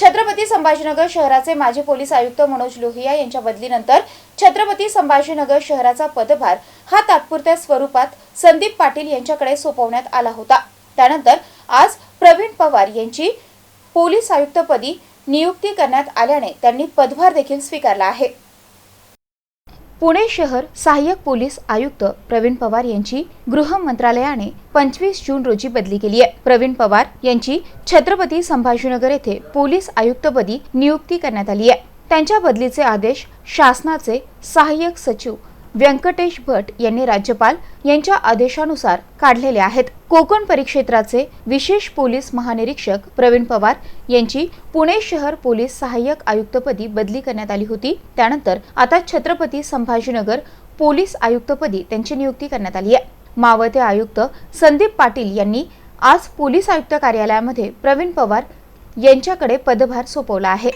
छत्रपती संभाजीनगर शहराचे माजी पोलीस आयुक्त मनोज लोहिया यांच्या बदलीनंतर छत्रपती संभाजीनगर शहराचा पदभार हा तात्पुरत्या स्वरूपात संदीप पाटील यांच्याकडे सोपवण्यात आला होता. त्यानंतर आज प्रवीण पवार यांची पोलीस आयुक्तपदी नियुक्ती करण्यात आल्याने त्यांनी पदभार देखील स्वीकारला आहे. पुणे शहर सहाय्यक पोलीस आयुक्त प्रवीण पवार यांची गृह मंत्रालयाने पंचवीस जून रोजी बदली केली आहे. प्रवीण पवार यांची छत्रपती संभाजीनगर येथे पोलीस आयुक्तपदी नियुक्ती करण्यात आली आहे. त्यांच्या बदलीचे आदेश शासनाचे सहाय्यक सचिव व्यंकटेश भट यांनी राज्यपाल यांच्या आदेशानुसार काढलेले आहेत. कोकण परिक्षेत्राचे विशेष पोलीस महानिरीक्षक प्रवीण पवार यांची पुणे शहर पोलीस सहाय्यक आयुक्तपदी बदली करण्यात आली होती. त्यानंतर आता छत्रपती संभाजीनगर पोलीस आयुक्तपदी त्यांची नियुक्ती करण्यात आली आहे. मावळते आयुक्त संदीप पाटील यांनी आज पोलीस आयुक्त कार्यालयामध्ये प्रवीण पवार यांच्याकडे पदभार सोपवला आहे.